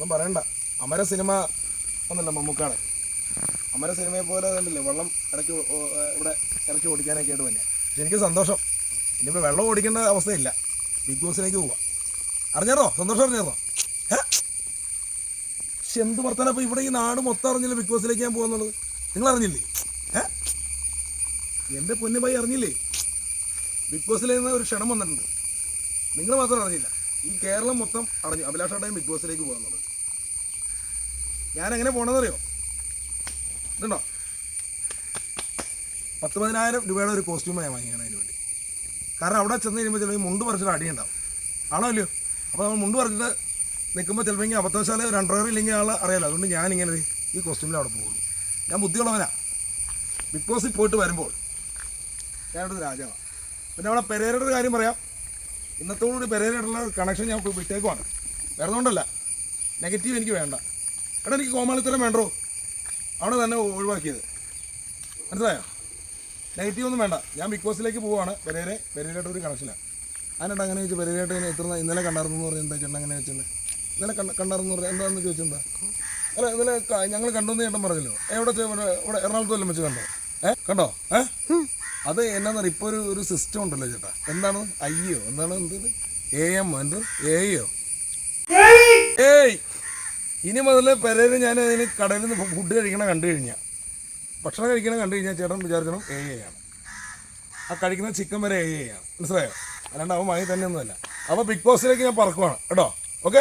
ഒന്നും പറയണ്ട. അമര സിനിമ ഒന്നല്ല മമ്മൂക്കാണ് അമര സിനിമയെ പോലെ കണ്ടില്ലേ വെള്ളം ഇടയ്ക്ക് ഇവിടെ ഇറക്കി ഓടിക്കാനൊക്കെ ആയിട്ട് തന്നെ പക്ഷെ എനിക്ക് സന്തോഷം. ഇനിയിപ്പോൾ വെള്ളം ഓടിക്കേണ്ട അവസ്ഥയില്ല. ബിഗ് ബോസിലേക്ക് പോവാം. അറിഞ്ഞാറോ സന്തോഷം അറിഞ്ഞാറോ ഏ? പക്ഷെ എന്ത് വർത്താനം? അപ്പോൾ ഇവിടെ ഈ നാട് മൊത്തം അറിഞ്ഞില്ല ബിഗ് ബോസിലേക്ക് ഞാൻ പോകുന്നുള്ളത് നിങ്ങൾ അറിഞ്ഞില്ലേ? എന്റെ പൈ അറിഞ്ഞില്ലേ? ബിഗ് ബോസിൽ നിന്ന് ഒരു ക്ഷണം വന്നിട്ടുണ്ട്. നിങ്ങൾ മാത്രം അറിഞ്ഞില്ല. ഈ കേരളം മൊത്തം അറിഞ്ഞു. അഭിലാഷ് ബിഗ് ബോസിലേക്ക് പോകുന്നത് ഞാൻ എങ്ങനെ പോകണമെന്നറിയോ ഇതുണ്ടോ പത്ത് പതിനായിരം രൂപയുടെ ഒരു കോസ്റ്റ്യൂമാണ് ഞാൻ വാങ്ങിയാണ് അതിന് വേണ്ടി. കാരണം അവിടെ ചെന്ന് കഴിയുമ്പോൾ ചിലപ്പോൾ മുണ്ട് പറിച്ചിട്ട് അടിയുണ്ടാവും. ആണോ അല്ലയോ അപ്പോൾ നമ്മൾ മുണ്ട് പറിച്ചിട്ട് നിൽക്കുമ്പോൾ ചിലപ്പോൾ അബദ്ധവശാല ഒരു അണ്ടർവെയർ ഇല്ലെങ്കിൽ ആൾ അറിയാലോ. അതുകൊണ്ട് ഞാനിങ്ങനെ ദേ ഈ കോസ്റ്റ്യൂമിൽ അവിടെ പോകുള്ളൂ ഞാൻ ബുദ്ധിയുള്ളവനാ. ബിഗ് ബോസിൽ പോയിട്ട് വരുമ്പോൾ ഞാനിവിടെ രാജാവാണ് പിന്നെ അവിടെ പെരേരയുടെ ഒരു കാര്യം പറയാം. ഇന്നത്തോടുകൂടി പെരേരയായിട്ടുള്ള കണക്ഷൻ ഞാൻ വിട്ടേക്കുവാണ്. വേറെ കൊണ്ടല്ല. നെഗറ്റീവ് എനിക്ക് വേണ്ട. എടാ എനിക്ക് കോമാളിത്തരം വേണ്ടോ? അവിടെ തന്നെ ഒഴിവാക്കിയത്. മനസ്സിലായോ? നെഗറ്റീവ് ഒന്നും വേണ്ട. ഞാൻ ബിഗ് ബോസിലേക്ക് പോവുകയാണ്. പെരേരെ പെരേരായിട്ട് ഒരു കണക്ഷനാണ് അതിനായിട്ട് അങ്ങനെ ചോദിച്ചു? പെരേരായിട്ട് ഇങ്ങനെ എത്ര ഇന്നലെ കണ്ടായിരുന്നു എന്ന് പറഞ്ഞാൽ എന്താ ചേട്ടൻ അങ്ങനെ വെച്ചത് ഇന്നലെ കണ്ട കണ്ടായിരുന്നു പറഞ്ഞാൽ എന്താണെന്ന് ചോദിച്ചെന്താ അല്ല ഇന്നലെ ഞങ്ങൾ കണ്ടു എന്ന് ചേട്ടൻ പറഞ്ഞല്ലോ? എവിടെ ഇവിടെ ഇവിടെ എറണാകുളത്ത് വല്ലതും വെച്ച് കണ്ടോ? ഏ കണ്ടോ? ഏ? അത് എന്നാന്ന് ഇപ്പോൾ ഒരു ഒരു സിസ്റ്റം ഉണ്ടല്ലോ ചേട്ടാ. എന്താണ്? അയ്യോ എന്താണ്? എന്ത് എ എം എന്ത്? എയോ ഏയ് ഇനി മുതൽ പെരേന് ഞാൻ അതിന് കടയിൽ നിന്ന് ഫുഡ് കഴിക്കണം കണ്ടു കഴിഞ്ഞാൽ ഭക്ഷണം കഴിക്കണം കണ്ടു കഴിഞ്ഞാൽ ചേട്ടൻ വിചാരിക്കണം എ ആണ് ആ കഴിക്കുന്ന ചിക്കൻ വരെ എ ആണ് മനസ്സിലായോ? അല്ലാണ്ട് അവൻ വാങ്ങി തന്നെ ഒന്നുമല്ല അപ്പോൾ ബിഗ് ബോസിലേക്ക് ഞാൻ പറക്കുവാണ്. കേട്ടോ? ഓക്കെ